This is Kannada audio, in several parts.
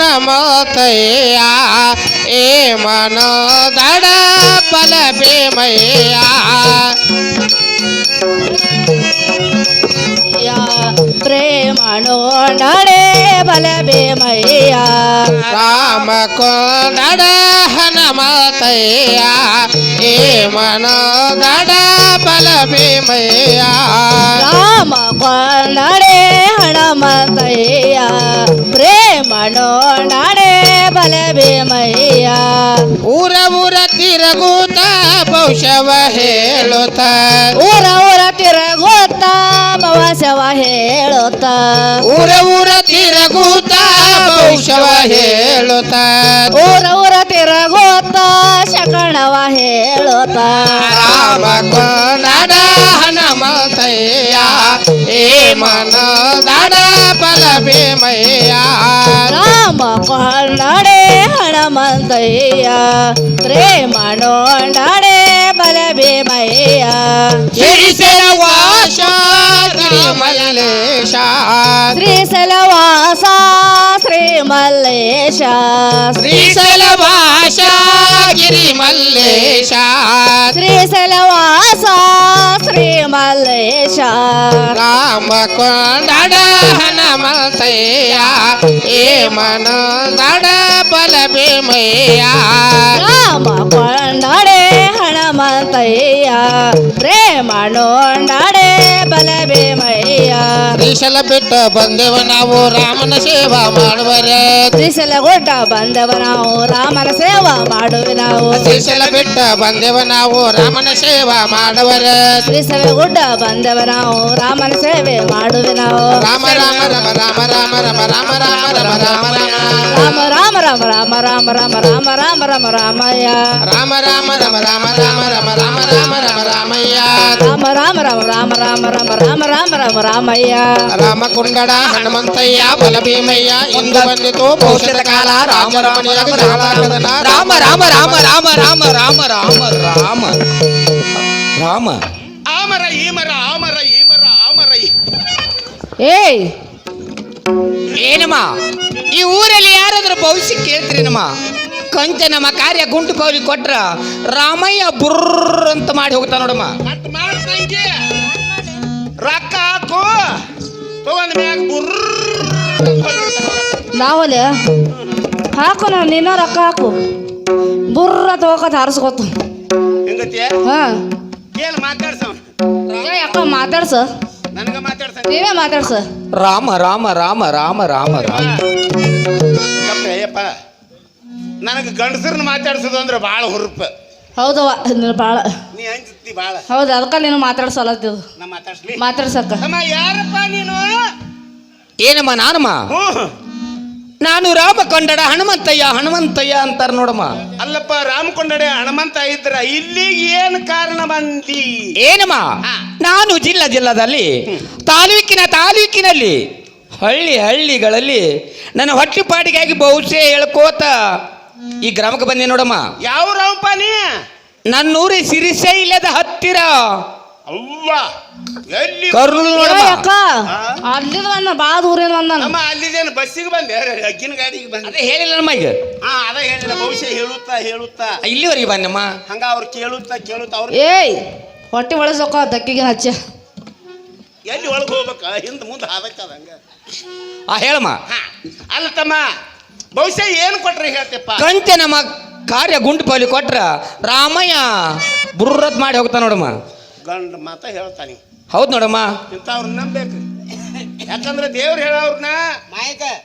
कोडमतया ए मनो दड पल प्रेमया प्रेमणो नडे बल बेमया राम को नड हनुमतया ए मनो दड बल बेमया राम को नडे ನೋಡಾಡೆ ಬಲೆ ಭೀಮಯ್ಯ ಊರ ಊರ ತಿರುಗೂತ ಪೌಷವ ಹೇಳುತ್ತ. ಊರ ಊರ ತಿರುಗೂತ ಪವಶವ ಹೇಳುತ್ತ. ಊರ ಊರ ತಿರುಗೂತ ಪೌಷವ ಹೇಳುತ್ತ. ಊರ ಊರ ತಿರುಗೂತ शकणव ಹೇಳುತ್ತಾ ರಾಮ ಕೊನಡ ಹನುಮತಯ್ಯ ಏ ಮನ ದಡ ಪಲ ಭೀಮಯ್ಯ ರಾಮ ಕೊನಡೆ ಹನುಮಂತಯ್ಯ ಪ್ರೇಮ ನೋಡಡೆ ಬಲ ಭೀಮಯ್ಯ ಶ್ರೀಶಲ ವಾಸ ಶ್ರೀ ಮಲ್ಲೇಶ ಶ್ರೀಶಲ ವಾಸ ಶ್ರೀ ಮಲ್ಲೇಶ ಶ್ರೀಶಲ ಭಾಷಾ ಶ್ರೀ ಮಲ್ಲೇಶ ಶ್ರೀ ಸಲವಾಸ ಶ್ರೀ ಮಲ್ಲೇಶ ರಾಮ ಕೊಂಡಡ ಹನುಮಲ್ತಯ್ಯ ಏ ಮನದಡ ಬಲ ಭೀಮಯ್ಯ ರಾಮ ಕೊಂಡಡೆ ಹನುಮಂತಯ್ಯ ರೇ ಮನೋಂಡಡೆ ಬಲ ಭೀ ಶ್ರೀಶೈಲ ಬಿಟ್ಟು ಬಂದೆವ ನಾವು ರಾಮನ ಸೇವಾ ಮಾಡುವರೆ ಶ್ರೀಶೈಲ ಗುಡ್ಡ ಬಂದವ ನಾವು ರಾಮನ ಸೇವಾ ಮಾಡುವೆ ನಾವು ಶ್ರೀಶೈಲ ಬಿಟ್ಟು ಬಂದೆವ ನಾವು ರಾಮನ ಸೇವಾ ಮಾಡುವರೆ ಶ್ರೀಶೈಲ ಗುಡ್ಡ ಬಂದವ ನಾವು ರಾಮನ ಸೇವೆ ಮಾಡುವೆ ನಾವು ರಾಮ ರಾಮ ರಮ ರಾಮ ರಾಮ ರಮ ರಾಮ ರಾಮ ರಮ ರಾಮ ರಾಮ ರಾಮ ರಾಮ ರಾಮ ರಾಮ ರಾಮ ರಾಮ ರಾಮ ರಾಮ ರಾಮಯ್ಯ ರಾಮ ರಾಮ ರಮ ರಾಮ ರಾಮ ರಮ ರಾಮ ರಾಮ ರಮ ರಾಮಯ್ಯ ರಾಮ ರಾಮ ರಾಮ ರಾಮ ರಾಮ ರಾಮ ರಾಮ ರಾಮ ರಾಮ ರಾಮಯ್ಯ ರಾಮ ಕುಂಡಡ ಹನುಮಂತಯ್ಯ ಬಲಭೀಮಯ್ಯ ಇಂದು ಬಂದಿತು ಭವಿಷ್ಯದ ಕಾಲ. ರಾಮ ರಾಮ ರಾಮ ರಾಮ ರಾಮ ರಾಮ ರಾಮ ರಾಮ ರಾಮ ರಾಮ. ರಾಮ. ಆಮರ ಈಮರ ಆಮರ ಈಮರ ಆಮರ ಏಯ್! ಏನಮ್ಮ? ಈ ಊರಲ್ಲಿ ಯಾರಾದ್ರೂ ಭವಿಷ್ಯ ಕೇಳ್ತೀರೇನಮ್ಮ ಕಂಚ ನಮ್ಮ ಕಾರ್ಯ ಗುಂಟು ಕೋಲಿ ಕೊಟ್ರ ರಾಮಯ್ಯ ಬುರ್ರ ಅಂತ ಮಾಡಿ ಹೋಗ್ತಾನ ನೋಡಮ್ಮ. ರೊಕ್ಕ ಹಾಕು. ತಗೊಂಡ್ ಮ್ಯಾಗ ನಾವಲ್ಲಿ? ಹಾಕು ನಾನು ನಿನ್ನ ರೊಕ್ಕ ಹಾಕು. ಬುರ್ರ ತಗೋಕತ್ ಹಾರಿಸ್ಕೊತ. ಹೆಂಗತಿ? ಹಾ. ಕೇಳ ಮಾತಾಡ್ಸ. ಏ ಅಕ್ಕ ಮಾತಾಡ್ಸ. ನನಗ ಮಾತಾಡ್ಸ. ನೀವೇ ಮಾತಾಡ್ಸ. ರಾಮ ರಾಮ ರಾಮ ರಾಮ ರಾಮ ರಾಮ. ಅಯ್ಯಪ್ಪ ನನಗೆ ಗಂಡಸರನ್ನ ಮಾತಾಡ್ಸೋದು ಅಂದ್ರೆ ಭಾಳ ಹುರುಪ. ಹೌದವ ನೀನು ಭಾಳ ನೀ ಹಂಚ್ತಿ ಭಾಳ ಹೌದು ಅದಕ್ಕೆ ನೀನು ಮಾತಾಡ್ಸಲತ್ತಿದ್ದು ನಾ ಮಾತಾಡ್ಸ್ಲಿ? ಮಾತಾಡ್ಸಕ್ಕ ಅಮ್ಮ ಯಾರಪ್ಪ ನೀನು? ಏನಮ್ಮ ನಾನಮ್ಮ? ಹ್ಞೂ. ನಾನು ರಾಮ ಕೊಂಡಡ ಹನುಮಂತಯ್ಯ ಹನುಮಂತಯ್ಯ ಅಂತಾರ ನೋಡಮ್ಮ. ಅಲ್ಲಪ್ಪ ರಾಮಕೊಂಡಡೆ ಹನುಮಂತ ಇದ್ರ ಇಲ್ಲಿ ಏನು ಕಾರಣ ಬಂದಿ? ಏನಮ್ಮ? ನಾನು ಜಿಲ್ಲಾ ಜಿಲ್ಲಾದಲ್ಲಿ ತಾಲೂಕಿನ ತಾಲೂಕಿನಲ್ಲಿ ಹಳ್ಳಿ ಹಳ್ಳಿಗಳಲ್ಲಿ ನನ್ನ ಹೊಟ್ಟೆಪಾಡಿಗಾಗಿ ಬಹುಶಃ ಹೇಳ್ಕೋತ ಈ ಗ್ರಾಮಕ್ಕೆ ಬಂದೆ ನೋಡಮ್ಮ. ಯಾವ ರಾಮಪ್ಪ ನೀ? ನನ್ನೂರಿ ಸಿರಿಶೈಲದ ಹತ್ತಿರ. ಅವ್ವ ಎಲ್ಲಿ ಕರ್ನೂಲ್ ನೋಡಮ್ಮ. ಅಕ್ಕ ಅಲ್ಲಿದ ಬಂದ ಬಾ ದೂರಿಂದ ಬಂದ ನಮ್ಮ ಅಲ್ಲಿದೇನು ಬಸ್ಸಿಗೆ ಬಂದೆ ಅಗ್ಗಿನ ಗಾಡಿಗೆ ಬಂದೆ. ಅದೇ ಹೇಳಿಲ್ಲ ನಮ್ಮ ಈಗ. ಹಾ ಅದ ಹೇಳಿಲ್ಲ ಭವಿಷ್ಯ ಹೇಳುತ್ತಾ ಹೇಳುತ್ತಾ. ಇಲ್ಲಿವರೆಗೆ ಬನ್ನಮ್ಮ ಹಂಗ ಅವ್ರು ಕೇಳುತ್ತಾ ಕೇಳುತ್ತಾ ಅವ್ರು ಏಯ್ ಹೊಟ್ಟೆ ಒಳಸಕ್ಕ ದಕ್ಕಿಗೆ ಹಚ್ಚ. ಎಲ್ಲಿ ಒಳಗೆ ಹೋಗ್ಬೇಕ? ಹಿಂದೆ ಮುಂದೆ ಹಾದಕ್ಕದ ಹಂಗ. ಆ ಹೇಳಮ್ಮ. ಹಾ ಅಲ್ಲ ತಮ್ಮ ಭವಿಷ್ಯ ಏನು ಕೊಟ್ರೆ ಹೇಳ್ತಪ್ಪ ಕಂತೆ ನಮ್ಮ ಕಾರ್ಯ ಗುಂಡು ಪಾಲಿ ಕೊಟ್ರ ರಾಮಯ್ಯ ಬುರ್ರದ್ ಮಾಡಿ ಹೋಗ್ತಾನ ನೋಡಮ್ಮ. ಗಂಡ ಮಾತ ಹೇಳ್ತಾನೆ. ಹೌದು ನೋಡಮ್ಮ. ಇಂಥವ್ರನ್ನ ನಂಬೇಕು ಯಾಕಂದ್ರೆ ದೇವ್ರು ಹೇಳೋರ್ನ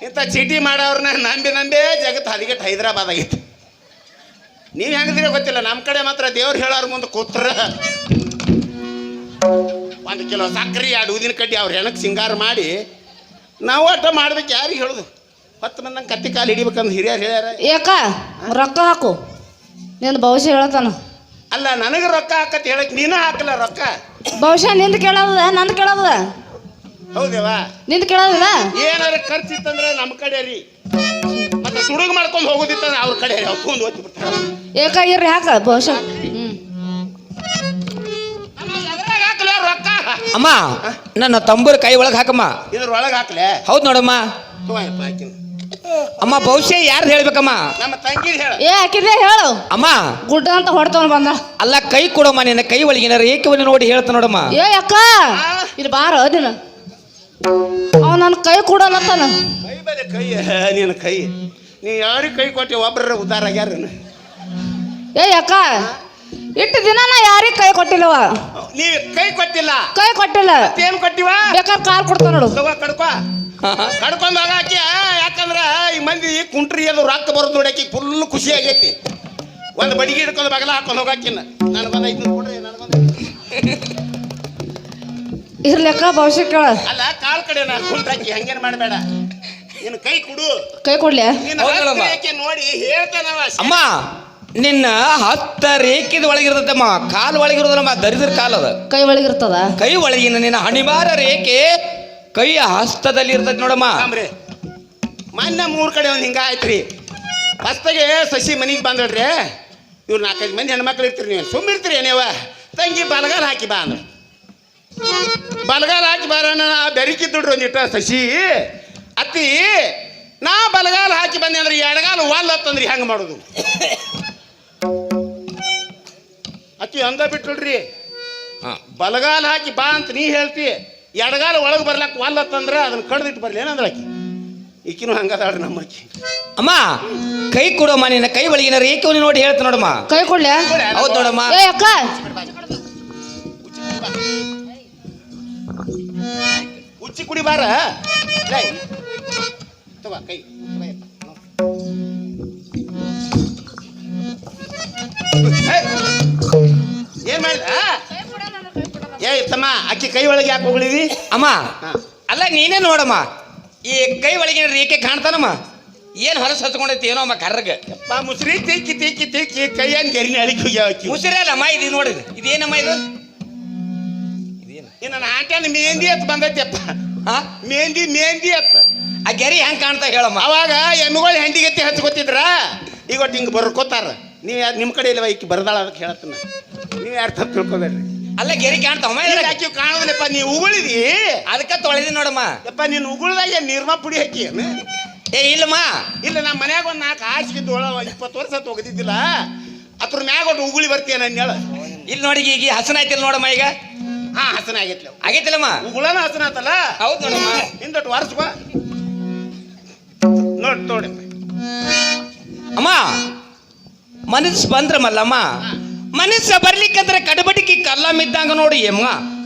ಇಂಥ ಚೀಟಿ ಮಾಡೋರ್ನ ನಂಬಿ ನಂಬಿ ಜಗತ್ತು ಹದಿಗೆಟ್ಟು ಹೈದರಾಬಾದ್ ಆಗಿತ್ತು ನೀವು ಹೆಂಗದಿರ ಗೊತ್ತಿಲ್ಲ ನಮ್ಮ ಕಡೆ ಮಾತ್ರ ದೇವ್ರು ಹೇಳೋರ್ ಮುಂದೆ ಕೂತ್ರ. ಒಂದು ಕಿಲೋ ಸಕ್ಕರೆ ಎರಡು ಊದಿನ ಕಡ್ಡಿ ಅವ್ರ ಹೆಣಕ್ಕೆ ಸಿಂಗಾರ ಮಾಡಿ ನಾವು ಅಟ ಮಾಡ್ಬೇಕು ಯಾರಿಗೆ ಹೇಳುದು? ಹತ್ತು ನನ್ನ ಕತ್ತಿ ಕಾಲು ಹಿಡಿಬೇಕಂತ ಹಿರಿಯರು ಹೇಳ್ಯಾರ? ಏಕ ರೊಕ್ಕ ಹಾಕು. ನಿಂದು ಭವಿಷ್ಯ ಹೇಳ್ತಾನ. ಅಲ್ಲ ನನಗೆ ರೊಕ್ಕ ಹಾಕತ್ ಹೇಳಕ್ ನೀನು ಹಾಕಲ್ಲ ರೊಕ್ಕ? ಭವಿಷ್ಯ ನಿಂದು ಕೇಳೋದ ನಂದು ಕೇಳೋದ. ಹೌದೇವಾ? ನಿಂದು ಕೇಳೋದಿಲ್ಲ? ಏನಾರ ಖರ್ಚಿತ್ತಂದ್ರೆ ನಮ್ಮ ಕಡೆ ರೀ. ಮತ್ತೆ ಸುಡುಗ್ ಮಾಡ್ಕೊಂಡು ಹೋಗೋದಿತ್ತಂದ್ರೆ ಅವ್ರ ಕಡೆ ರೀ ಅವ್ಕೊಂಡು ಬಿಡ್ತಾರೆ. ಏಕ ಇರ್ರಿ ಹಾಕ ಭವಿಷ್ಯ. ಹ್ಞೂ ಹಾಕಲ ರೊಕ್ಕ. ಅಮ್ಮ ನನ್ನ ತಂಬೂರು ಕೈ ಒಳಗೆ ಹಾಕಮ್ಮ. ಇದ್ರೊಳಗೆ ಹಾಕ್ಲೆ? ಹೌದು ನೋಡಮ್ಮ. ತಗೋಯಪ್ಪ ಆಕಿನ ಅಮ್ಮ ಬಹುಶಃ ಯಾರ್ದು ಹೇಳ್ಬೇಕಮ್ಮ? ನಮ್ಮ ತಂಗಿ ಹೇಳ. ಏ ಹಾಕಿದ್ರೆ ಹೇಳು. ಅಮ್ಮ. ಗುಡ್ಡ ಅಂತ ಹೊಡ್ತವನ್ ಬಂದ. ಅಲ್ಲ ಕೈ ಕೊಡಮ್ಮ ನಿನ್ನ ಕೈ ಒಳಗಿನ ರೇಖೆವನ್ನು ನೋಡಿ ಹೇಳ್ತ ನೋಡಮ್ಮ. ಏ ಅಕ್ಕ ಇದು ಬಾರ ನೀನು ಅವ ನನ್ನ ಕೈ ಕೊಡಲತ್ತಾನ ಕೈ ಬೇರೆ ಕೈ ನಿನ್ನ ಕೈ. ನೀ ಯಾರಿಗೆ ಕೈ ಕೊಟ್ಟಿ ಒಬ್ಬರ ಉದ್ದಾರ ಆಗ್ಯಾರ ಏ ಅಕ್ಕ ಇಟ್ಟು ದಿನ ನಾ ಯಾರಿಗೆ ಕೈ ಕೊಟ್ಟಿಲ್ಲವ? ನೀ ಕೈ ಕೊಟ್ಟಿಲ್ಲ. ಕೈ ಕೊಟ್ಟಿಲ್ಲ. ಏನ್ ಕೊಟ್ಟಿವ? ಬೇಕಾದ್ರೆ ಕಾಲ್ ಕೊಡ್ತಾನ ನೋಡು. ತಗೋ ಕಡ್ಕೊ. ಕಡ್ಕೊಂಡ್ ಆಗಾಕಿ ಯಾಕಂದ್ರ ಈ ಮಂದಿ ಕುಂಟ್ರಿ ಅದು ರಕ್ತ ಬರೋದು ನೋಡಾಕಿ ಫುಲ್ ಖುಷಿ ಆಗೈತಿ. ಒಂದು ಬಡಿಗೆ ಹಿಡ್ಕೊಂಡು ಬಗಲ ಹಾಕೊಂಡು ಹೋಗಾಕಿನ ನಾನು ಬಂದ ಐದು ಕೊಡ್ರಿ ನಾನು ಬಂದ ಇರ್ಲೆಕ್ಕ ಭವಿಷ್ಯ ಕೇಳ. ಅಲ್ಲ ಕಾಲ್ ಕಡೆ ನಾ ಹಂಗೇನ್ ಮಾಡಬೇಡ. ನಿನ್ನ ಕೈ ಕೊಡು. ಕೈ ಕೊಡ್ಲಿ. ರೇಖೆ ನೋಡಿ ಹೇಳ್ತಾನವ ಅಮ್ಮ ನಿನ್ನ ಹತ್ತ ರೇಖೆದ ಒಳಗಿರ್ತದಮ್ಮ ಕಾಲು ಒಳಗಿರೋದಲ್ಲಮ್ಮ ದರಿದ್ರ ಕಾಲ ಅದ. ಕೈ ಒಳಗಿರ್ತದ. ಕೈ ಒಳಗಿನ ನಿನ್ನ ಅನಿವಾರ್ಯ ರೇಖೆ ಕೈಯ ಹಸ್ತದಲ್ಲಿ ಇರ್ತದೆ ನೋಡಮ್ಮ. ಆಮ್ರಿ ಮೊನ್ನೆ ಮೂರು ಕಡೆ ಒಂದು ಹಿಂಗ ರೀ ಹೊಸ್ತಾಗೆ ಸಸಿ ಮನಿಗೆ ಬಂದಳ್ರಿ ಇವ್ರು ನಾಲ್ಕೈದು ಮಂದಿ ಹೆಣ್ಮಕ್ಳು ಇರ್ತೀರಿ ನೀವು. ಸುಮ್ಮಿರ್ತೀರಿ ನೀವ. ತಂಗಿ ಬಲಗಾಲ ಹಾಕಿ ಬಾ ಅಂದ್ರೆ. ಬಲಗಾಲ ಹಾಕಿ ಬಾರೋಣ ಬೆರಿಕಿದ್ದುಡ್ರಿ ಒಂದಿಟ್ಟ ಸಸಿ. ಅತ್ತಿ ನಾ ಬಲಗಾಲ ಹಾಕಿ ಬಂದೆ ಅಂದ್ರೆ ಎಡಗಾಲ ವಾಲ್ ಹತ್ತಂದ್ರಿ ಹೆಂಗೆ ಮಾಡೋದು? ಅತ್ತಿ ಅಂದ ಬಿಟ್ಟಳ್ರಿ ಹಾಂ. ಬಲಗಾಲ ಹಾಕಿ ಬಾ ಅಂತ ನೀ ಹೇಳ್ತಿ. ಎಡಗಾಲ ಒಳಗೆ ಬರ್ಲಾಕ ವಾಲ್ ಹತ್ತಂದ್ರ ಅದನ್ನ ಕಡ್ದಿಟ್ಟು ಬರ್ಲಿ. ಏನಂದ್ರೆ ಆಕಿ? ಈಕಿನೂ ಹಂಗದಾಳ್ರಿ ನಮ್ಮ ಅಕ್ಕಿ ಅಮ್ಮ ಕೈ ಕೊಡಮ್ಮ ನಿನ್ನ ಕೈ ಒಳಗಿನ ರೇಖೆಯನ್ನು ನೋಡಿ ಹೇಳ್ತ ನೋಡಮ್ಮ. ಕೈ ಕೊಡ್ಲಿ? ಹೌದು ನೋಡಮ್ಮ. ಏ ಅಕ್ಕ. ಉಚ್ಚಿ ಕುಡಿ ಬಾರ. ಲೇ, ತಗೋ ಕೈ. ತಗೋ ಯಪ್ಪ. ಏ, ಏನ್ ಮಾಡಿದ ಏ ತಮ್ಮ ಅಕ್ಕಿ ಕೈ ಒಳಗೆ ಯಾಕೆ ಹೋಗ್ಲಿದಿ ಅಮ್ಮ ಹಾ. ಅಲ್ಲ ನೀನೇ ನೋಡಮ್ಮ. ಈ ಕೈ ಒಳಗಿನ ರೇಖೆ ಕಾಣ್ತಾನಮ್ಮ. ಏನ್ ಹೊರಸ್ ಹಚ್ಕೊಂಡೈತಿ ಏನೋ ಅಮ್ಮ ಕರ್ರಗ. ಯಪ್ಪ ಮುಸ್ರಿ ತಿಕ್ಕಿ ತಿಕ್ಕಿ ತಿಕ್ಕಿ ಕೈಯನ್ ಗೆರಿನ ಅಳಿಕೆ ಹೋಗಿ ಹಾಕಿ. ಮುಸಿರೇ ಅಲ್ಲಮ್ಮ ಇದು ನೋಡಿದ್ ಇದೇನಮ್ಮ ಇದು? ಇದೇನು? ನನ್ನ ಆಟ್ಯಾನ ಮೆಹಂದಿ ಅತ್ ಬಂದೈತಿಯಪ್ಪ ಹಾ ಮೆಹಂದಿ ಮೆಹಂದಿ ಆ ಗೆರಿ ಹೆಂಗ್ ಕಾಣ್ತಾ ಹೇಳಮ್ಮ? ಅವಾಗ ಎಮ್ಮೆಗಳು ಹೆಂಡಿಗತ್ತಿ ಹಚ್ಕೊತಿದ್ರ ಈಗ ಒಟ್ಟು ಹಿಂಗೆ ಬರ್ಕೋತಾರ. ನೀವು ಯಾರು ನಿಮ್ಮ ಕಡೆ ಇಲ್ಲವ ಈಕಿ ಬರ್ದಾಳ ಅದಕ್ಕೆ ಹೇಳತ್ತ ನೀವು ಯಾರು ತಪ್ಪು ತಿಳ್ಕೊಬೇಡ್ರಿ? ಅಲ್ಲ ಗೆರಿ ಕಾಣ್ತಾವ ಆಕಿ ಕಾಣೋದಿಲ್ಲಪ್ಪ ನೀವು ಉಗುಳಿದಿ? ಅದಕ್ಕ ತೊಳೆದಿ ನೋಡಮ್ಮ. ಯಪ್ಪ ನೀನು ಉಗುಳ್ದಾಗ ನಿರ್ಮ ಪುಡಿ ಹಾಕಿ. ಏ ಇಲ್ಲಮ್ಮ. ಇಲ್ಲ ನಮ್ಮ ಮನ್ಯಾಗ ಒಂದು ನಾಲ್ಕು ಹಾಸಿಗೆ ಒಳ ಇಪ್ಪತ್ತು ವರ್ಷ ತೊಗದಿದ್ದಿಲ್ಲ. ಅದ್ರ ಮ್ಯಾಗ ಒಟ್ಟು ಉಗುಳಿ ಬರ್ತೀಯ ನನ್ ಹೇಳ. ಇಲ್ಲಿ ನೋಡಿ ಈಗ ಹಸನ ಐತಿಲ್ಲ ನೋಡಮ್ಮ ಈಗ. ಹಾ ಹಸನ ಆಗೈತಿ ಆಗೈತಿಲ್ಲಮ್ಮ. ಉಗುಳನ ಹಸನ ಆತಲ್ಲ? ಹೌದು ನೋಡಮ್ಮ. ಹಿಂದೊಟ್ಟು ವಾರಸ್ಕೋ ನೋಡಿ ನೋಡಿ ಅಮ್ಮ ಮನಸ್ಸು ಬಂದ್ರ ಮಲ್ಲಮ್ಮ ಮನಸ್ಸು ಬರ್ಲಿಕ್ಕಂದ್ರೆ ಕಡಬಡಿಕೆ ಕಲ್ಲ ಮಿದ್ದಂಗ ನೋಡಿ ಯಮ್ಮ.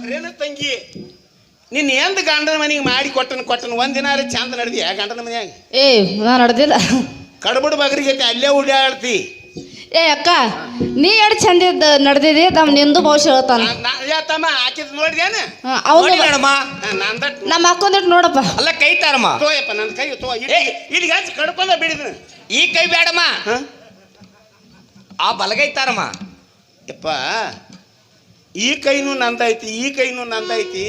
ರೇಣು ತಂಗಿ ನಿನ್ನ ಎಂದ ಗಂಡನ ಮನೆಗೆ ಮಾಡಿ ಕೊಟ್ಟನ ಕೊಟ್ಟನ ಒಂದಿನ ಚಂದ ನಡೆದಿ ಗಂಡನ ಮನೆಯಾಗ? ಏ ನಾ ನಡೆದಿಲ್ಲ. ಕಡಬಡ ಬಗರಿಗೆ ಅಲ್ಲೇ ಓಡಾಡ್ತಿ ಏ ಅಕ್ಕ ನೀ ಎರಡು ಚಂದ ನಡೆದಿದೆ? ತಮ್ಮ ನಿಂದು ಭವಿಷ್ಯ ಹೇಳ್ತಾನ. ತಮ್ಮ ಹಾಕಿದ್ ನೋಡಿದೇನ ಅವ್ನು ನೋಡಿ ನೋಡಮ್ಮ ನಮ್ಮ ಅಕ್ಕಂದಿಟ್ಟು ನೋಡಪ್ಪ. ಅಲ್ಲ ಕೈ ತಾರಮ್ಮ. ತೋಯಪ್ಪ ನನ್ನ ಕೈ ತೋ ಇಲ್ಲಿ ಹಚ್ಚಿ ಕಡ್ಕೊಂಡ ಬಿಡಿದ್ನ. ಈ ಕೈ ಬೇಡಮ್ಮ ಆ ಬಲಗೈ ತಾರಮ್ಮ. ಯಪ್ಪ ಈ ಕೈನು ನಂದೈತಿ ಈ ಕೈನೂ ನಂದೈತಿ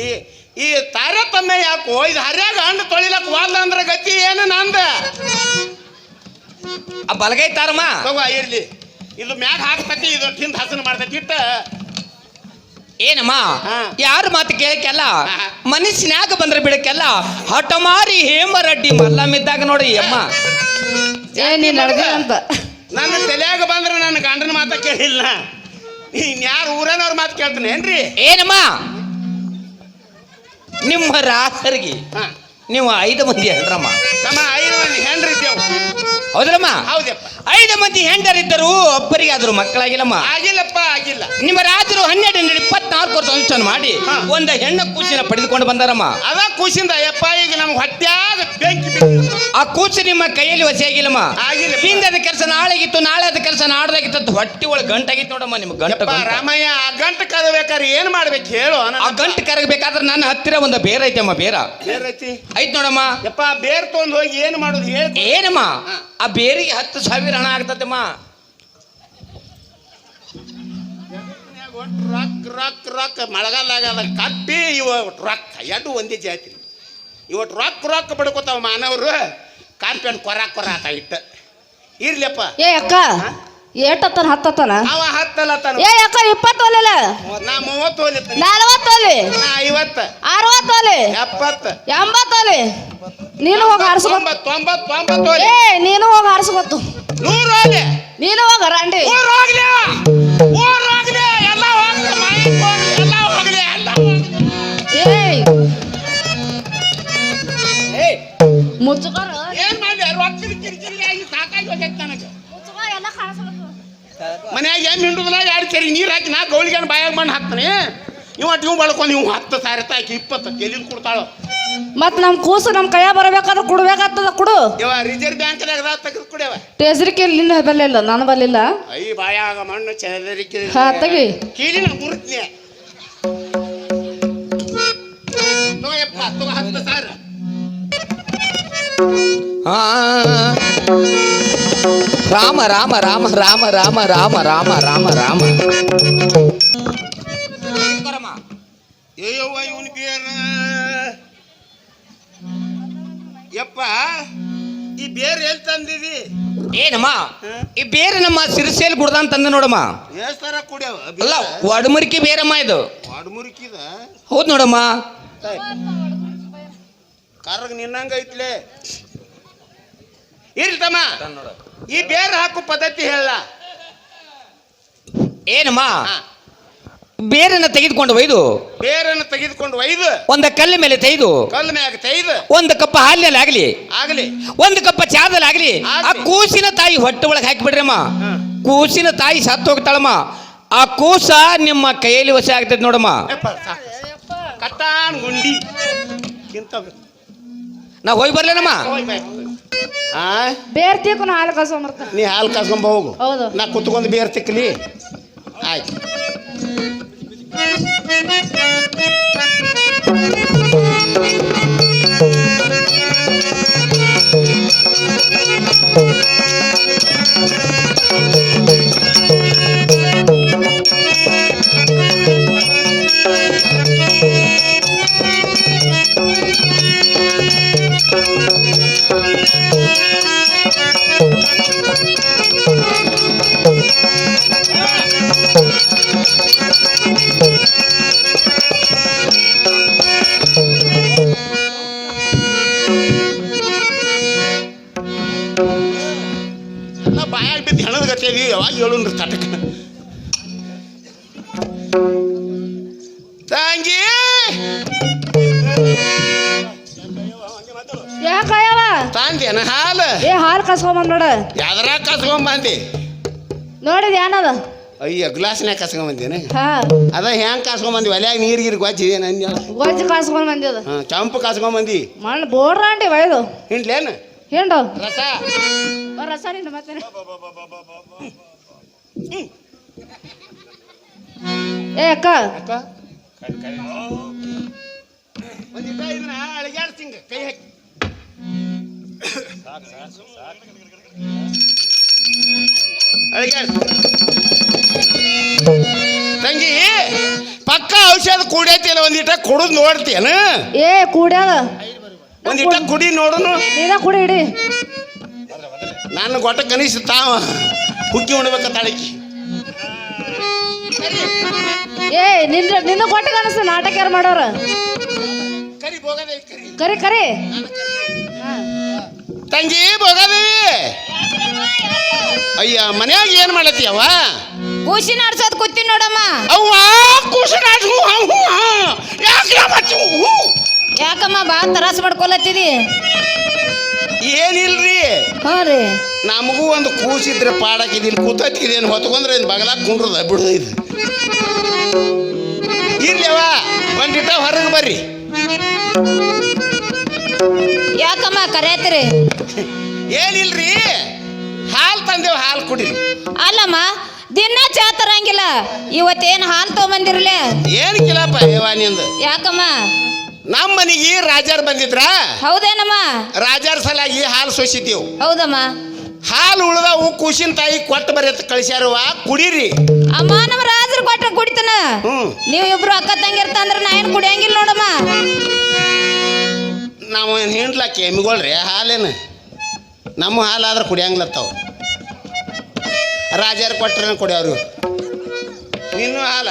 ಈ ತಾರತಮ್ಯ ಯಾಕೋ ಇದು ಹರ್ಯಾಗ ಹಣ್ಣು ತೊಳಿಲಕ್ ವಾಲ್ಲ ಅಂದ್ರೆ ಗತಿ ಏನು ನಂದ? ಆ ಬಲಗೈ ತಾರಮ್ಮ. ತಗೋ ಇರ್ಲಿ. ಇದು ಮ್ಯಾಗ ಹಾಕ್ತತಿ ಇದು ತಿಂದ ಹಸನ ಮಾಡ್ತೈತಿ ಇಟ್ಟ. ಏನಮ್ಮ. ಯಾರ ಮಾತು ಕೇಳಕ್ಕೆಲ್ಲ? ಮನುಷ್ಯನಾಗ ಮನಸ್ಸಿನ್ಯಾಗ ಬಂದ್ರೆ ಬಿಡಕ್ಕೆಲ್ಲ? ಹಠಮಾರಿ ಹೇಮರಡ್ಡಿ ಮಲ್ಲಮಿದ್ದಾಗ ನೋಡಿ ಅಮ್ಮ. ಅಂತ. ನನ್ನ ತಲೆಯಾಗ ಬಂದ್ರೆ ನನ್ನ ಗಂಡನ ಮಾತ ಕೇಳಿಲ್ಲ. ನೀನ್ ಯಾರು ಊರನವ್ರ ಮಾತು ಕೇಳ್ತಾನೆ ಏನ್ರಿ? ಏನಮ್ಮ? ನಿಮ್ಮ ರಾಸರಿಗೆ ನೀವು ಐದು ಮಂದಿ ಹೇಳ್ರಮ್ಮ ನಮ್ಮ ಹೌದ್ರಮ್ಮ? ಹೌದಪ್ಪ. ಐದು ಮಂದಿ ಹೆಂಡರಿದ್ದರು ಒಬ್ಬರಿಗಾದ್ರು ಮಕ್ಕಳಾಗಿಲ್ಲಮ್ಮ. ಆಗಿಲ್ಲಪ್ಪ ಆಗಿಲ್ಲ. ನಿಮ್ಮ ರಾಜರು ಹನ್ನೆರಡು ಹನ್ನೆರಡು ಇಪ್ಪತ್ನಾಲ್ಕು ವರ್ಷ ಅನುಷ್ಠಾನ ಮಾಡಿ ಒಂದ ಹೆಣ್ಣು ಕೂಸಿನ ಪಡೆದುಕೊಂಡು ಬಂದಾರಮ್ಮ. ಅದ ಕೂಸಿಂದ ಅಯ್ಯಪ್ಪ ಈಗ ನಮ್ಗೆ ಹೊಟ್ಯಾಗ ಬೆಂಕಿ ಬಿದ್ದಿದೆ. ಆ ಕೂಸು ನಿಮ್ಮ ಕೈಯಲ್ಲಿ ವಸಿಯಾಗಿಲ್ಲಮ್ಮ. ಆಗಿಲ್ಲ. ಹಿಂದದ ಕೆಲಸ ನಾಳೆಗಿತ್ತು ಅದ ಕೆಲಸ ನಾಡ್ದಾಗಿತ್ತು ಹೊಟ್ಟಿ ಒಳಗೆ ಗಂಟಾಗಿತ್ತು ನೋಡಮ್ಮ ನಿಮ್ಗೆ ಗಂಟ ಯಪ್ಪ ರಾಮಯ್ಯ ಆ ಗಂಟು ಕದಬೇಕಾದ್ರೆ ಏನ್ ಮಾಡ್ಬೇಕು ಹೇಳು ಆ ಗಂಟು ಕರಗಬೇಕಾದ್ರೆ ನನ್ನ ಹತ್ತಿರ ಒಂದು ಬೇರ ಐತಮ್ಮ ಬೇರ. ಬೇರೈತಿ? ಐತ್ ನೋಡಮ್ಮ. ಯಪ್ಪ ಬೇರ್ ತೊಗೊಂಡು ಹೋಗಿ ಏನ್ ಮಾಡೋದು ಹೇಳಿ. ಏನಮ್ಮ. ಆ ಬೇರಿಗೆ ಹತ್ತು ಸಾವಿರ ಹಣ ಆಗ್ತದಮ್ಮ ರೊಕ್ಕ ರೊಕ್ಕ ರೊಕ್ಕ. ಮಳೆಗಾಲ ಅದ ಕಟ್ಟಿ ಇವ ರೊಕ್ಕ. ಎರಡು ಒಂದೇ ಜಾತಿ ಇವತ್ತು ರೊಕ್ಕ ರೊಕ್ಕ ಬಡ್ಕೋತಾವ ಮಾನವರು. ಕಾರ್ಪೆಂಟ್ ಕೊರ ಕೊರ ಆತ ಇಟ್ಟ. ಏ ಅಕ್ಕ ಏಟತ್ತನ ಹತ್ತತ್ತನ? ಅವ ಹತ್ತಲ್ಲ ತಾನು ಏ ಯಾಕ ಇಪ್ಪತ್ತು ಒಲಿಲ್ಲ ನಾ ಮೂವತ್ತು ನಲವತ್ತು ಒಲಿ? ನಾ ಐವತ್ತ. ಅರವತ್ತು ಒಲಿ? ಎಪ್ಪತ್ತ. ಎಂಬತ್ತು ಒಲಿ? ನೀನು ಹೋಗಿ ತೊಂಬತ್ತು ಏ ನೀನು ಹೋಗಿ ನೂರು ನೀನು ಹೋಗ ರಂಡಿ. ಊರ್ ಹೋಗ್ಲಿ ಊರ್ ಹೋಗ್ಲಿ. ಎಲ್ಲ ಹೋಗ್ಲಿ ಮನೆಗ್ ಹೋಗ್ಲಿ ಎಲ್ಲ ಹೋಗ್ಲಿ ಎಲ್ಲ ಹೋಗ್ಲಿ. ಏಯ್. ಏಯ್. ಮುಚ್ಚುಕರ ಏನ್ ಮಾಡಿ ರೊಕ್ಕದ ಕಿರಿಕಿರಿ ಆಗಿ ಸಾಕಾಗಿ ಹೋಗೈತೆ ನನಗೆ ಮುಚ್ಚುಕ ಎಲ್ಲ ಕಾಣಿಸ್ಬೇಕು ಮನ್ಯಾಗ ಏನು ಹಿಂಡುದಿಲ್ಲ? ಎರಡು ಚರಿ ನೀರು ಹಾಕಿ ನಾ ಗೌಳಿಗೆ ಬಾಯಾಗ ಮಣ್ಣು ಹಾಕ್ತಾನೆ? ಇವ ಇವ್ ಬಳ್ಕೊಂಡು ಇವ್ ಹತ್ತು ಸಾವಿರ ತಾಯಿ ಇಪ್ಪತ್ತು ಎಲ್ಲಿಂದ ಕೊಡ್ತಾಳು. ಮತ್ ನಮ್ ಕೂಸು ನಮ್ ಕೈಯ ಬರಬೇಕಾದ್ರೆ ಕೊಡ್ಬೇಕಾಗ್ತದ ಕೊಡು. ಇವ ರಿಸರ್ವ್ ಬ್ಯಾಂಕ್ದಾಗ ತೆಗೆದು ಕುಡಿಯವ ಟೇಸರಿಕೆ ನಿನ್ನ ಬರಲಿಲ್ಲ ನಾನು ಬರಲಿಲ್ಲ. ಐ ಬಾಯಾಗ ಮಣ್ಣು ಚೆದರಿಕೆ ಹಾ ತಗಿ. ಕೀಲಿನ ಮುರುತ್ನೆ ತಗೋಯಪ್ಪ ತಗೋ ಹತ್ತು ಸಾವಿರ ಆ. ರಾಮ ರಾಮ ರಾಮ ರಾಮ ರಾಮ ರಾಮ ರಾಮ ರಾಮ ರಾಮ. ಏಯವ್ವ ಇವನ್ ಬೇರ ಯಪ್ಪ ಈ ಬೇರೆ ಎಲ್ಲಿ ತಂದಿದಿ? ಏನಮ್ಮ? ಈ ಬೇರೆ ನಮ್ಮ ಸಿರಿಸೇಲ್ ಗುಡ್ದ ತಂದೆ ನೋಡಮ್ಮ. ಎಷ್ಟರ ಕುಡಿಯವ? ಅಲ್ಲ ಒಡಮುರಿಕೆ ಬೇರಮ್ಮ ಇದು. ಮುರುಕಿದ ಹೌದ್ ನೋಡಮ್ಮ. ಕರ್ಗ ನಿನ್ನಂಗ ಐತ್ಲೆ. ಇರ್ಲಿ ತಮ್ಮ. ಈ ಬೇರೆ ಹಾಕು ಪದ್ಧತಿ ಹೇಳ. ಏನಮ್ಮ? ಬೇರನ್ನ ತೆಗೆದುಕೊಂಡು ಒಯ್ದು. ಬೇರನ್ನು ತೆಗೆದುಕೊಂಡು ಒಯ್ದು. ಒಂದ ಕಲ್ಲ ಮೇಲೆ ತೆಯ್ದು ಕಲ್ಲ ಮೇಲೆ ತೆಯ್ದು ಒಂದು ಕಪ್ಪ ಹಾಲಿನಲ್ಲಿ ಆಗಲಿ. ಆಗ್ಲಿ. ಒಂದು ಕಪ್ಪ ಚಾದಲ್ಲಿ ಆಗಲಿ. ಆ ಕೂಸಿನ ತಾಯಿ ಹೊಟ್ಟೆ ಒಳಗೆ ಹಾಕಿಬಿಡ್ರಮ್ಮ. ಕೂಸಿನ ತಾಯಿ ಸತ್ತು ಹೋಗ್ತಾಳಮ್ಮ. ಆ ಕೂಸ ನಿಮ್ಮ ಕೈಯಲ್ಲಿ ವಶ ಆಗ್ತೈತೆ ನೋಡಮ್ಮ. ಕಟ್ಟಾನ್ ಗುಂಡಿ. ನಾ ಹೋಗಿ ಬರ್ಲೇನಮ್ಮ. ಆ? ಬೇರ್ ತೀಕು ಹಾಲು ಕಳ್ಸೊಂಬರ್ತ ನೀ ಹಾಲು ಕಾಸ್ಕೊಂಬ ಹೋಗು. ಹೌದು. ನಾ ಕುತ್ಕೊಂಡು ಬೇರ್ ತಿಕ್ಕಲಿ ಆಯ್ತು. ತಾಂದೇನ ಹಾಲು? ಏ ಹಾಲು ಕಸ್ಕೊಂಬಂದ್ ನೋಡ. ಯಾವ್ದ್ರಾಗ ಕಸ್ಕೊಂಡ್ ಬಂದಿ? ನೋಡಿದ ಏನದ ಅಯ್ಯೋ ಗ್ಲಾಸ್ನ್ಯಾಗ ಕಸ್ಕೊಂಡ್ ಬಂದೇನೆ ಹಾ. ಅದ ಹೆಂಗ್ ಕಸ್ಕೊಂಡ್ ಬಂದಿ? ಒಲ್ಯಾಗ ನೀರ್ ಗೀರ್ ಗೊಜ್ಜಿ ನಂದ ಗೊಜ್ಜು ಕಸ್ಕೊಂಡ್ ಬಂದಿದ ಹಾ ಕೆಂಪು ಕಸ್ಕೊಂಡ್ ಬಂದಿ? ಮಣ್ಣು ಬೋಡ್ರಾಂಡಿ ಒಯ್ದು. ಹಿಂಡ್ಲೇನು? ಹಿಂಡು. ರಸ? ರಸ ನಿಂದು ಮತ್ತೆ. ಏ ಅಕ್ಕ. ಅಕ್ಕ? ಒಂದಿಟ್ಟ ಇದನ್ನ ಅಳಿಗಾಡ್ಸಿಂಗ ಕೈ ಹಾಕಿ. ತಂಗಿ ಪಕ್ಕ ಔಷಧ ಕುಡಿಯತಿಲ್ಲ ಒಂದಿಟ ಕುಡಿದ್ ನೋಡ್ತೀಯನ ಏ ಕೂಡ್ಯಾದ? ಒಂದಿಟ ಕುಡಿ ನೋಡುನು? ನೀನ ಕುಡಿ ಇಡಿ. ನಾನು ಗೊಟ್ಟ ಕನಿಷ್ಠ ತಾವ ಹುಕ್ಕಿ ಉಣ್ಬೇಕ ತಾಳಿಕಿ. ಏ ನಿನ್ನ ನಿನ್ನ ಗೊಟ್ಟ ಕನಸು ನಾಟಕ ಯಾರು ಮಾಡೋರ. ಕರಿ ಕರಿ. ಕರಿ. ತಂಗಿ ಬೋಗದೇವಿ ಅಯ್ಯ ಮನ್ಯಾಗ ಏನ್ ಮಾಡತ್ತೀಯವ್ವ ಕೂಸಿ ನಾಡ್ಸೋದ್ ಕೂತಿ ನೋಡಮ್ಮ. ಅವ್ವ ಯಾಕೆ ಮತ್ತೆ ಹೂ ಯಾಕಮ್ಮ ಬಾ ತರಾಸ್ ಮಾಡ್ಕೊಲತ್ತಿದಿ ಏನಿಲ್ರಿ? ರೀ. ನಮಗೂ ಒಂದು ಕೂಸಿದ್ರೆ ಪಾಡಾಕಿದ್ ಇಲ್ಲಿ ಏನು ಹೊತ್ಕೊಂಡ್ರೆ ಏನು ಬಗಲಾಗ ಕುಂಡ್ರದ ಬಿಡುದ ಇದು. ಇರ್ಲಿಯವ್ವ ಒಂದಿಟ ಹೊರಗೆ ಬರ್ರಿ. ಯಾಕಮ್ಮ ಕರೆಯತ್ರಿ? ಏನಿಲ್ರಿ? ಹಾಲು ತಂದೇವು ಹಾಲು ಕುಡಿರಿ. ಅಲ್ಲಮ್ಮ ದಿನ ಚಾ ತರಂಗಿಲ್ಲ. ಇವತ್ತೇನು ಹಾಲು ತೊಗೊಂಬಂದಿರ್ಲೆ? ಏನು ಕಿಲಪ್ಪ ಯವ್ವ ನಿಂದು? ಯಾಕಮ್ಮ? ನಮ್ಮ ಮನೆಗೆ ರಾಜಾರ್ ಬಂದಿದ್ರ? ಹೌದೇನಮ್ಮ? ರಾಜಾರ್ ಸಲಾಗಿ ಹಾಲು ಸೋಸಿದ್ದೀವು. ಹೌದಮ್ಮ. ಹಾಲು ಉಳ್ದವು ಕೂಸಿನ ತಾಯಿ ಕೊಟ್ಟು ಬರ ಕಳಿಸ್ಯಾರವ ಕುಡೀರಿ. ಅಮ್ಮ ನಮ್ಮ ರಾಜರು ಕೊಟ್ಟ ಕುಡಿತನ? ಹ್ಮ್. ನೀವು ಇಬ್ರು ಅಕ್ಕ ತಂಗಿರ್ತಂದ್ರ ನಾ ಏನು ಕುಡಿಯಂಗಿಲ್ಲ ನೋಡಮ್ಮ. ನಾವು ಹಿಂಡ್ಲಾಕಿ ಎಮ್ಮಿಗಳ್ರಿ ಹಾಲೇನು? ನಮ್ಮ ಹಾಲಾದ್ರೆ ಕುಡಿಯಂಗ್ಲತ್ತವು ರಾಜರು ಕೊಟ್ರೆ ಕುಡಿಯೋರು? ನೀನು ಹಾಲ?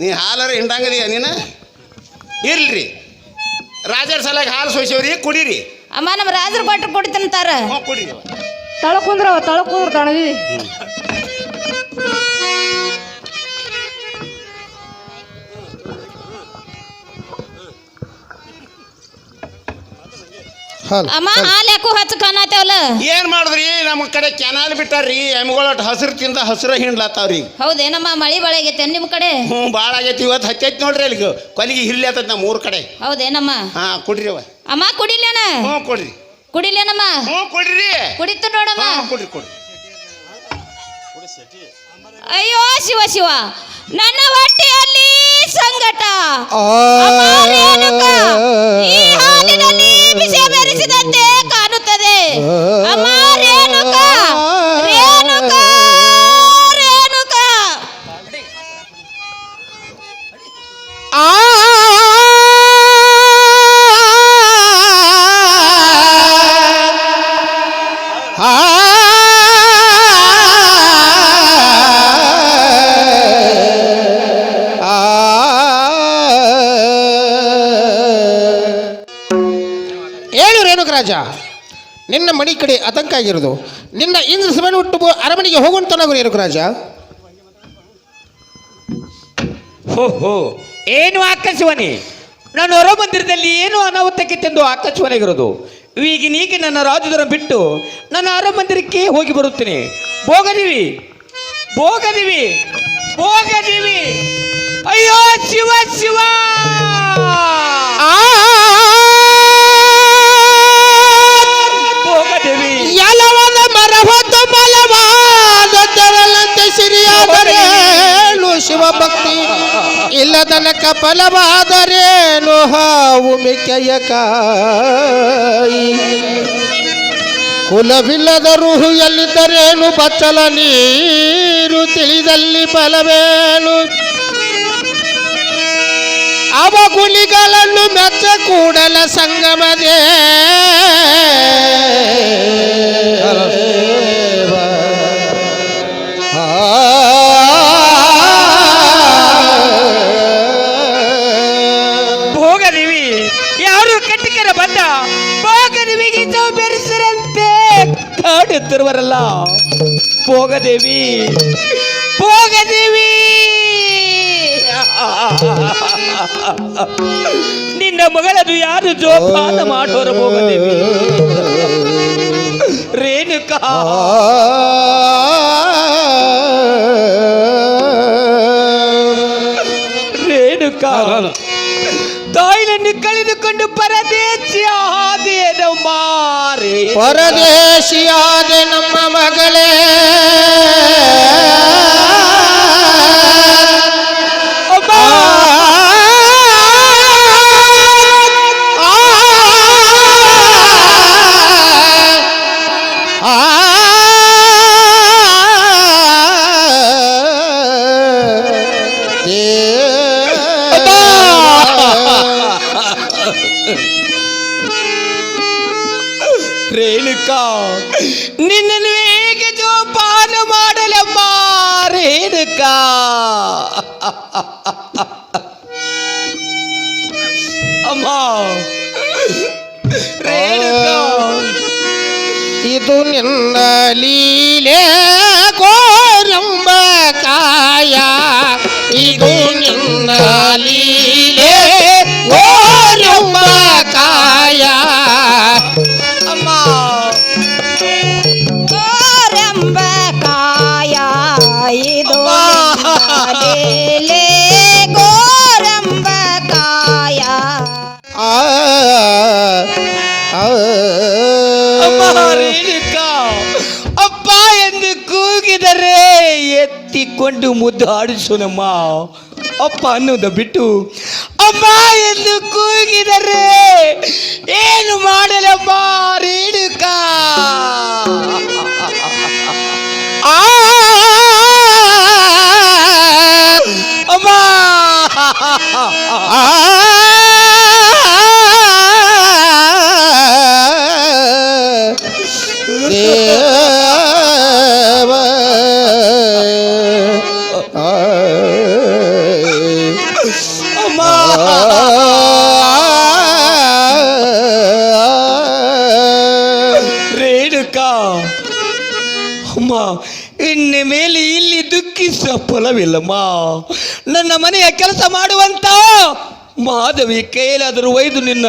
ನೀ ಹಾಲರ ಹಿಂಡಂಗದೀಯ ನೀನು? ಇಲ್ರಿ ರಾಜರ ಸಲಾಗಿ ಹಾಲು ಸೋಸೇವ್ರಿ ಕುಡೀರಿ. ಅಮ್ಮ ನಮ್ಮ ರಾಜರು ಕೊಟ್ಟು ಕುಡಿತಂತಾರ ಹ್ಞೂ ಕುಡೀರಿ. ತಳ ಕುಂದ್ರವ ತಳ ಕುಂದ್ರ ತಣವಿ ಅಮ್ಮ ಹಾಲು. ಯಾಕೋ ಹಚ್ಚ ಕಾಣತ್ತೇವಲ್ಲ ಏನ್ ಮಾಡಿದ್ರಿ? ನಮ್ಮ ಕಡೆ ಕೆನಾಲ್ ಬಿಟ್ಟಾರ್ರಿ ಎಮ್ಗಳ ಹಸಿರು ತಿಂದ ಹಸಿರ ಹಿಂಡ್ಲತ್ತಾವ್ರಿ ಹೌದೇನಮ್ಮ ಮಳಿ ಬಾಳ ಆಗೈತೆ ನಿಮ್ಮ ಕಡೆ? ಹ್ಞೂ ಭಾಳ ಆಗೈತಿ ಇವತ್ತು ಹತ್ತೈತಿ ನೋಡ್ರಿ ಅಲ್ಲಿಗೆ. ಕೊಲಿಗೆ ಹಿರ್ಲಿ ಆತದ ನಮ್ಮ ಊರ್ ಕಡೆ. ಹೌದೇನಮ್ಮ? ಹಾ ಕುಡ್ರಿ ಅವ ಅಮ್ಮ ಕುಡಿಲೇನ ಹ್ಞೂ ಕೊಡ್ರಿ. ಕುಡಿಲೇನಮ್ಮ ಹ್ಞೂ ಕೊಡ್ರಿ. ಕುಡಿತ ನೋಡಮ್ಮ. ಹ್ಞೂ ಕೊಡ್ರಿ ಕೊಡ್ರಿ. ಅಯ್ಯೋ ಶಿವ ಶಿವ. ನನ್ನ ಹೊಟ್ಟೆಯಲ್ಲಿ ಸಂಗಟ. ಅಮ್ಮ ಈ ಹಾಲಿನಲ್ಲಿ ವಿಷ ಕಾಣುತ್ತದೆ. ಅಮ್ಮ ರೇಣುಕರಾಜ ನಿನ್ನ ಮಣಿ ಕಡೆ ಆತಂಕ ಆಗಿರೋದು. ನಿನ್ನ ಇಂದ್ರ ಸಭೆ ಹುಟ್ಟು ಅರಮನೆಗೆ ಹೋಗುವಂತನಾಗು ರಾಜ? ಹೋ ಹೋ ಏನು ಆಕಾಶವಾಣಿ ನಾನು ಹೊರ ಮಂದಿರದಲ್ಲಿ ಏನು ಅನಾಹುತಕ್ಕೆ ತಂದು ಆಕಾಶವಾಣಿಗಿರೋದು ಈಗಿನೀಗ ನನ್ನ ರಾಜದರ ಬಿಟ್ಟು ನನ್ನ ಅರಮಂದಿರಕ್ಕೆ ಹೋಗಿ ಬರುತ್ತೇನೆ. ಭೋಗದಿವಿ ಭೋಗದಿವಿ ಭೋಗದಿವಿ. ಅಯ್ಯೋ ಶಿವ ಶಿವ! ಭೋಗದೇವಿ ಶಿವಭಕ್ತಿ ಇಲ್ಲದನಕ ಫಲವಾದರೇನು ಹಾವು ಮಿಕೆಯ ಕಾಯಿ. ಕುಲವಿಲ್ಲದ ರುಹು ಎಲ್ಲಿದ್ದರೇನು ಬಚ್ಚಲ ನೀರು ತಿಳಿದಲ್ಲಿ ಫಲವೇನು ಅವ ಗುಲಿಗಳನ್ನು ಮೆಚ್ಚ ಕೂಡಲ ಸಂಗಮದೇ. ಕಾಡುತ್ತಿರುವರಲ್ಲ ಭೋಗದೇವಿ. ಭೋಗದೇವಿ! ನಿನ್ನ ಮಗಳದು ಯಾರು ಜೋಪಾನ ಮಾಡೋರು ಭೋಗದೇವಿ? ರೇಣುಕಾ. ರೇಣುಕಾ. ಪರದೇಶಿಯಾದ ನಮ್ಮ ಮಗಳೇ ಅಮ್ಮ! ರೇಣುಕಾ ನಿನ್ನನ್ನು ಹೇಗೆ ಜೋಪಾನ ಮಾಡಲಮ್ಮ ರೇಣುಕಾ ಅಮ್ಮ ರೇಣುಕಾ ಇದು ನಿನ್ನ ಲೀಲೆ ಗೋರಂಬ ಕಾಯ ಇದು ನಿನ್ನ ಲೀಲೆ ಎತ್ತಿಕೊಂಡು ಮುದ್ದಾಡಿಸೋನಮ್ಮ. ಅಪ್ಪ ಅನ್ನೋದ ಬಿಟ್ಟು ಅಮ್ಮ ಎಂದು ಕೂಗಿದರೆ ಏನು ಮಾಡಲಮ್ಮ ರೇಣುಕ? ಅಮ್ಮ. ರೇಣುಕಾ. ಅಮ್ಮ ಮೇಲೆ ಇಲ್ಲಿ ದುಃಖಿಸ ಫಲವಿಲ್ಲಮ್ಮ. ನನ್ನ ಮನೆಯ ಕೆಲಸ ಮಾಡುವಂತ ಮಾಧವಿ ಕೈಲಾದರೂ ಒಯ್ದು ನಿನ್ನ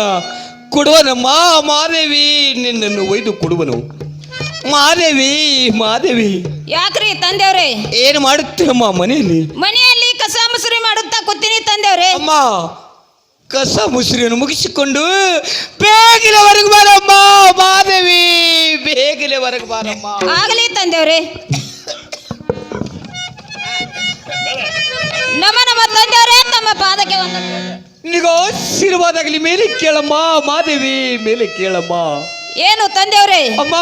ಕೊಡುವನಮ್ಮ. ಮಾಧವಿ, ನಿನ್ನನ್ನು ಒಯ್ದು ಕೊಡುವನು. ಮಾದೇವಿ ಮಾದೇವಿ. ಯಾಕ್ರಿ ತಂದೆವ್ರೆ ಏನು ಮಾಡುತ್ತೀರಮ್ಮ ಮನೆಯಲ್ಲಿ? ಮನೆಯಲ್ಲಿ ಕಸ ಮುಸುರಿ ಮಾಡುತ್ತಾ ಕೂತೀನಿ ತಂದೆವ್ರೆ ಅಮ್ಮ ಕಸ ಮುಸುರಿಯನ್ನು ಮುಗಿಸಿಕೊಂಡು ಬೇಗನೆವರೆಗೆ ಬಾರಮ್ಮ ಮಾದೇವಿ. ಬೇಗನೆವರೆಗೆ ಬಾರಮ್ಮ. ಆಗಲಿ ತಂದೆವ್ರೆ ನಮ್ಮ ನಮ್ಮ ತಂದೆಯವರೇ ತಮ್ಮ ಪಾದಕ್ಕೆ ಒಂದು ನಿನಗೆ ಆಶೀರ್ವಾದಾಗಲಿ ಮೇಲೆ ಕೇಳಮ್ಮ ಮಾದೇವಿ ಮೇಲೆ ಕೇಳಮ್ಮ. ಏನು ತಂದೆವ್ರೆ ಅಮ್ಮ.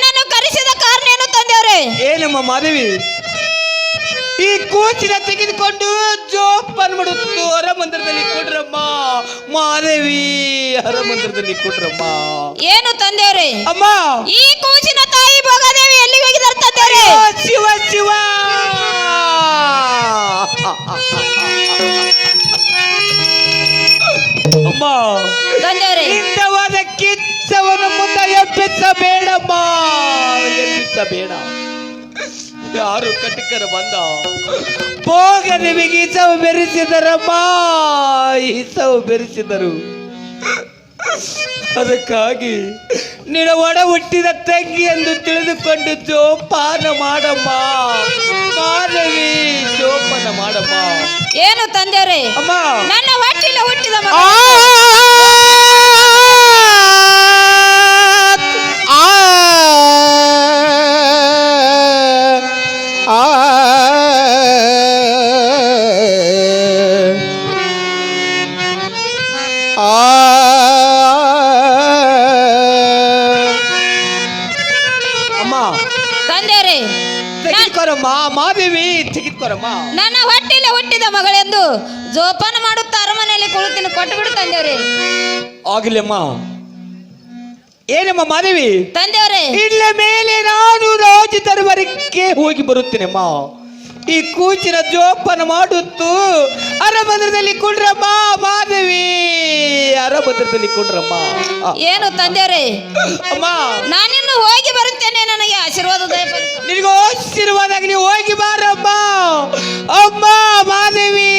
ಕಾರಣ ತಂದೆವ್ರೆ ಏನಮ್ಮ ಮಾದೇವಿ ಈ ಕೂಚಿನ ತೆಗೆದುಕೊಂಡು ಜೋಪಾನ ಮಾಡುತ್ತು ಹರಮಂದಿರದಲ್ಲಿ ಕೊಡ್ರಮ್ಮ. ಮಾದೇವಿ ಹರಮಂದಿರದಲ್ಲಿ ಕೊಡ್ರಮ್ಮ. ಏನು ತಂದೆಯವ್ರೆ? ಅಮ್ಮ! ಈ ಕೂಚಿನ ತಾಯಿ ಭೋಗದೇವಿ ಎಲ್ಲಿಗೆ ಹೋಗಿದ್ದಾರೆ ತಂದೆವ್ರೆ ಓ, ಶಿವ ಶಿವ! ಅಮ್ಮ! ತಂದೆಯವ್ರೆ. ಇಂಥವಾದ ಕಿಚ್ಚವನ್ನು ಮುಂದೆ ಎಬ್ಬಿಸಬೇಡಮ್ಮ ಎಬ್ಬಿಸಬೇಡ ಯಾರು ಕಟಕರ ಬಂದ? ಭೋಗ ನಿಮಗೆ ಈಸವು ಬೆರೆಸಿದರಮ್ಮ ಈಸವು ಬೆರೆಸಿದರು. ಅದಕ್ಕಾಗಿ ನಿನ್ನ ಒಡ ಹುಟ್ಟಿದ ತಂಗಿ ಎಂದು ತಿಳಿದುಕೊಂಡು ಜೋಪಾನ ಮಾಡಮ್ಮ. ಮಾನವಿ ಜೋಪಾನ ಮಾಡಮ್ಮ. ಏನು ತಂದೆವ್ರೆ ಅಮ್ಮ. ನನ್ನ ಹೊಟ್ಟಿಲ ಹುಟ್ಟಿದ ತಂದೆವ್ರೆ ತೆಗೆದುಕೊರಮ್ಮ ಮಾದೇವಿ ತೆಗೆದುಕೊರಮ್ಮ. ನನ್ನ ಹೊಟ್ಟಿಲೆ ಹುಟ್ಟಿದ ಮಗಳೆಂದು ಜೋಪಾನ ಮಾಡುತ್ತಾ ಅರಮನೆಯಲ್ಲಿ ಕುಳಿತಿನ ಕೊಟ್ಟು ಬಿಡು ಆಗಲಿಮ್ಮ ಆಗಲಮ್ಮ ಏನಮ್ಮ ಮಾದೇವಿ ತಂದೆಯವ್ರೆ ಇಲ್ಲ ಮೇಲೆ ನಾನು ರಾಜ ದರ್ಬಾರಕ್ಕೆ ಹೋಗಿ ಬರುತ್ತೇನಮ್ಮ. ಈ ಕೂಚಿನ ಜೋಪಾನ ಮಾಡುತ್ತು. ಅರಭದ್ರದಲ್ಲಿ ಕುಡ್ರಮ್ಮ ಮಾಧವಿ. ಅರಭದ್ರದಲ್ಲಿ ಕುಡ್ರಮ್ಮ. ಏನು ತಂದೆರೇ ಅಮ್ಮ. ನಾನಿನ್ನು ಹೋಗಿ ಬರುತ್ತೇನೆ ನನಗೆ ಆಶೀರ್ವಾದ ನಿನಗೂ ಆಶೀರ್ವಾದ ನೀವು ಹೋಗಿ ಬಾರಮ್ಮ. ಅಮ್ಮ ಮಾದೇವಿ